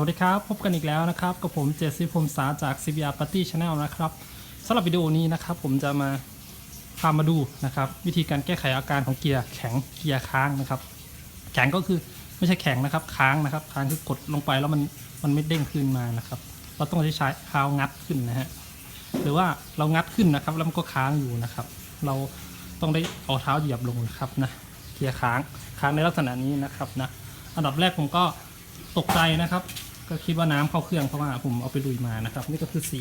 วัสดีครับ พบกันอีกแล้วนะครับ กับผมเจสซี่พมสาจาก CBR Party Channel นะครับสำหรับวิดีโอนี้นะครับผมจะมาพามาดูนะครับ วิธีการแก้ไขอาการของเกียร์แข็งเกียร์ค้างนะครับ แข็งก็คือไม่ใช่แข็งนะครับ ค้างนะครับ ค้างคือกดลงไปแล้วมันมันไม่เด้งขึ้นมานะครับ เราต้องใช้ใช้เท้างัดขึ้นนะฮะหรือว่าเรางัดขึ้นนะครับ แล้วมันก็ค้างอยู่นะครับ เราต้องได้เอาเท้าเหยียบลงนะครับนะเกียร์ค้างค้างในลักษณะนี้นะครับนะอันดับแรกผมก็ตกใจนะครับ ก็คิดว่าน้ำเข้าเครื่องเพราะว่าผมเอาไปลุยมานะครับ นี่ก็คือสี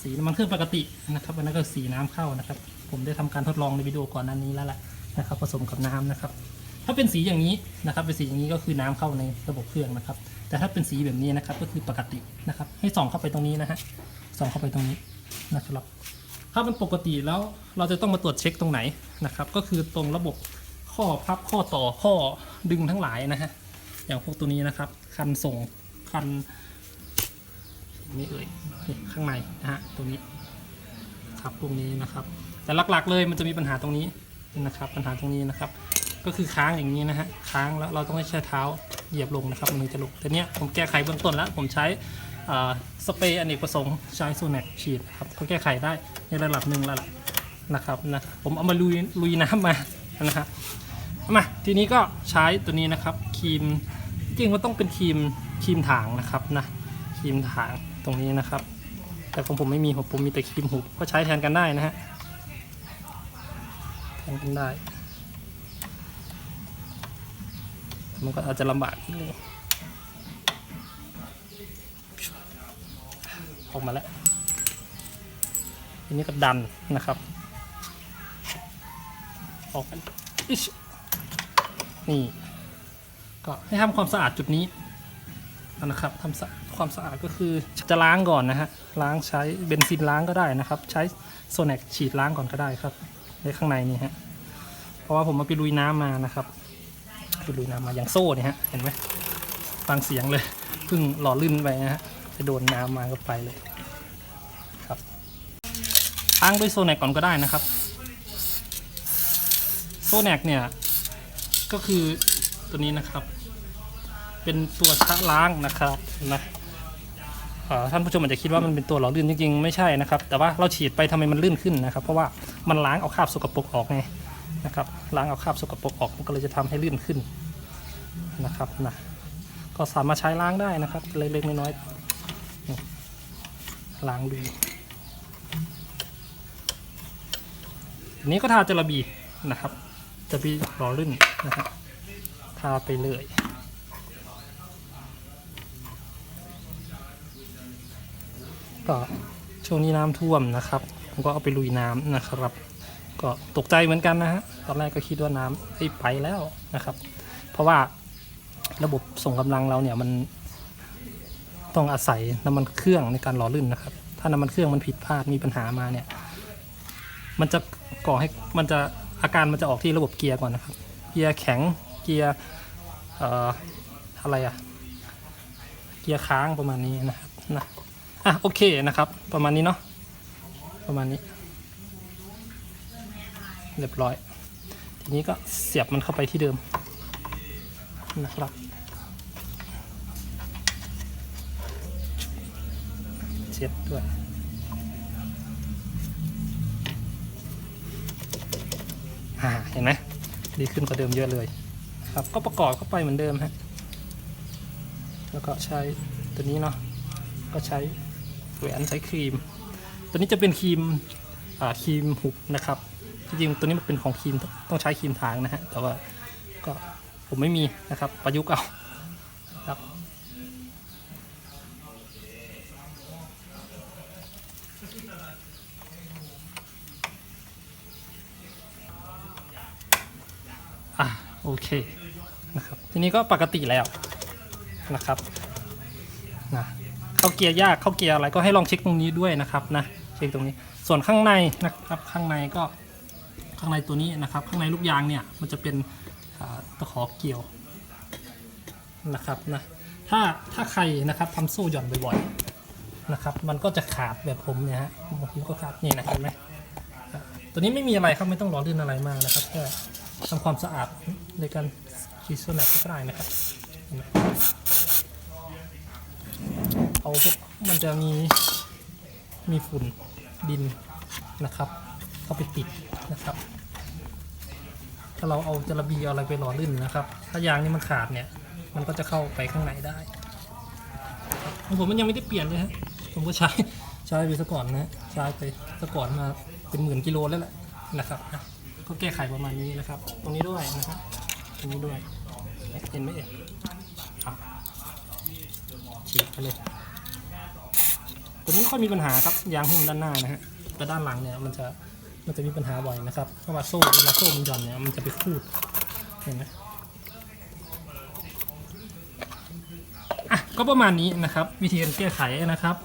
สีน้ำมันเครื่องปกตินะครับอันนั้นก็สีน้ำเข้านะครับ ผมได้ทำการทดลองในวิดีโอก่อนหน้านี้แล้วแหละนะครับ ผสมกับน้ำนะครับ ถ้าเป็นสีอย่างนี้นะครับ เป็นสีอย่างนี้ก็คือน้ำเข้าในระบบเครื่องนะครับ แต่ถ้าเป็นสีแบบนี้นะครับก็คือปกตินะครับ ให้ส่องเข้าไปตรงนี้นะฮะส่องเข้าไปตรงนี้นะครับถ้ามันปกติแล้วเราจะต้องมาตรวจเช็คตรงไหนนะครับ ก็คือตรงระบบข้อพับข้อต่อข้อดึงทั้งหลายนะฮะอย่างพวกตัวนี้นะครับ คันส่ง คันนี่เอ่ยนี่ข้างในนะฮะตรงนี้ครับตรงนี้นะครับ แต่หลักๆเลยมันจะมีปัญหาตรงนี้นะครับ ปัญหาตรงนี้นะครับ ก็คือค้างอย่างนี้นะฮะค้างแล้วเราต้องใช้เท้าเหยียบลงนะครับมันถึงจะลุกแต่เนี้ยผมแก้ไขเบื้องต้นแล้ว ผมใช้สเปรย์อเนกประสงค์ใช้โซแนกฉีดครับก็แก้ไขได้ในระดับหนึ่งแล้วล่ะนะครับนะผมเอามาลุยลุยน้ำมานะครับมาทีนี้ก็ใช้ตัวนี้นะครับครีมจริงมันต้องเป็นครีม ครีมถางนะครับนะครีมถางตรงนี้นะครับ แต่ของผมไม่มีของผมมีแต่ครีมหุบก็ใช้แทนกันได้นะฮะแทนกันได้ มันก็อาจจะลำบากนิดนึงออกมาแล้วทีนี้ก็ดันนะครับ ออกกันนี่ก็ให้ทำความสะอาดจุดนี้ นะครับทำความสะอาดก็คือจะล้างก่อนนะฮะล้างใช้เบนซินล้างก็ได้นะครับ ใช้โซแนกฉีดล้างก่อนก็ได้ครับในข้างในนี่ฮะเพราะว่าผมมาไปลุยน้ำมานะครับคือลุยน้ำมาอย่างโซ่เนี่ยฮะเห็นไหมฟังเสียงเลยเพิ่งหล่อลื่นไปนะฮะไปโดนน้ำมาก็ไปเลยครับล้างด้วยโซแนกก่อนก็ได้นะครับโซแนกเนี่ยก็คือตัวนี้นะครับ เป็นตัวชะล้างนะครับนะท่านผู้ชมอาจจะคิดว่ามันเป็นตัวหล่อลื่นจริงๆไม่ใช่นะครับ แต่ว่าเราฉีดไปทำไมมันลื่นขึ้นนะครับ เพราะว่ามันล้างเอาคราบสกปรกออกไงนะครับล้างเอาคราบสกปรกออกมันก็เลยจะทำให้ลื่นขึ้นนะครับนะก็สามารถใช้ล้างได้นะครับ เล็กๆน้อยๆล้างดูทีนี้ก็ทาจระบีนะครับจะบีหล่อลื่นนะครับทาไปเลย ก็ช่วงนี้น้ำท่วมนะครับผมก็เอาไปลุยน้ำนะครับ ก็ตกใจเหมือนกันนะฮะตอนแรกก็คิดว่าน้ำเฮ้ไปแล้วนะครับ เพราะว่าระบบส่งกำลังเราเนี่ยมันต้องอาศัยน้ำมันเครื่องในการหล่อลื่นนะครับ ถ้าน้ำมันเครื่องมันผิดพลาดมีปัญหามาเนี่ย มันจะก่อให้มันจะอาการมันจะออกที่ระบบเกียร์ก่อนนะครับ เกียร์แข็งเกียร์เอ่ออะไรอะเกียร์ค้างประมาณนี้นะครับนะ อะโอเคนะครับ ประมาณนี้เนาะประมาณนี้ เรียบร้อย ทีนี้ก็เสียบมันเข้าไปที่เดิมนะครับเช็ดด้วยเห็นไหมดีขึ้นกว่าเดิมเยอะเลยครับก็ประกอบเข้าไปเหมือนเดิมฮะแล้วก็ใช้ตัวนี้เนาะก็ใช้ แหวนใช้ครีม ตัวนี้จะเป็นครีมครีมหุบนะครับจริงๆตัวนี้มันเป็นของครีมต้องใช้ครีมทางนะฮะแต่ว่าก็ผมไม่มีนะครับประยุกต์เอาครับอะโอเคนะครับทีนี้ก็ปกติแล้วนะครับนะ เข้าเกียร์ยากเข้าเกียร์อะไรก็ให้ลองเช็คตรงนี้ด้วยนะครับนะเช็คตรงนี้ส่วนข้างในนะครับข้างในก็ข้างในตัวนี้นะครับ ข้างในลูกยางเนี่ยมันจะเป็นอ่าตะขอเกี่ยวนะครับนะถ้าถ้าใครนะครับทำโซ่หย่อนบ่อยๆนะครับ มันก็จะขาดแบบผมเนี่ยฮะบางทีก็ขาดนี่นะเห็นไหมตัวนี้ไม่มีอะไรครับไม่ต้องร้อนรื่นอะไรมากนะครับแค่ทำความสะอาดในการคีโซแนกก็ได้นะครับ เขามันจะมีมีฝุ่นดินนะครับ เข้าไปติดนะครับ ถ้าเราเอาจระบีเอาอะไรไปหล่อลื่นนะครับ ถ้ายางนี่มันขาดเนี่ย มันก็จะเข้าไปข้างในได้ของผมมันยังไม่ได้เปลี่ยนเลยฮะผมก็ใช้ใช้ไปซะก่อนนะใช้ไปซะก่อนมาเป็นหมื่นกิโลแล้วแหละนะครับก็แก้ไขประมาณนี้นะครับ ตรงนี้ด้วยนะครับตรงนี้ด้วยเห็นไหมเอ่ยครับฉีดไปเลย ตัวนี้ไม่ค่อยมีปัญหาครับยางหุ้มด้านหน้านะฮะแต่ด้านหลังเนี่ยมันจะมันจะมีปัญหาบ่อยนะครับเพราะว่าโซ่เวลาโซ่มันหย่อนเนี่ยมันจะไปคูดเห็นไหมอะก็ประมาณนี้นะครับ วิธีการแก้ไขนะครับ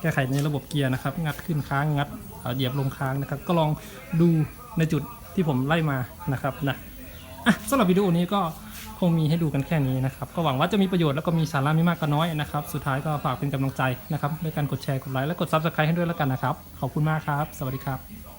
แก้ไขในระบบเกียร์นะครับ งัดขึ้นค้างงัดเหยียบลงค้างนะครับ ก็ลองดูในจุดที่ผมไล่มานะครับนะอะสำหรับวิดีโอนี้ก็ งมีให้ดูกันแค่นี้นะครับ ก็หวังว่าจะมีประโยชน์แล้วก็มีสาระไม่มากก็น้อยนะครับ สุดท้ายก็ฝากเป็นกำลังใจนะครับด้วยการกดแชร์กดไลค์และกด Subscribe ให้ด้วยแล้วกันนะครับ ขอบคุณมากครับ สวัสดีครับ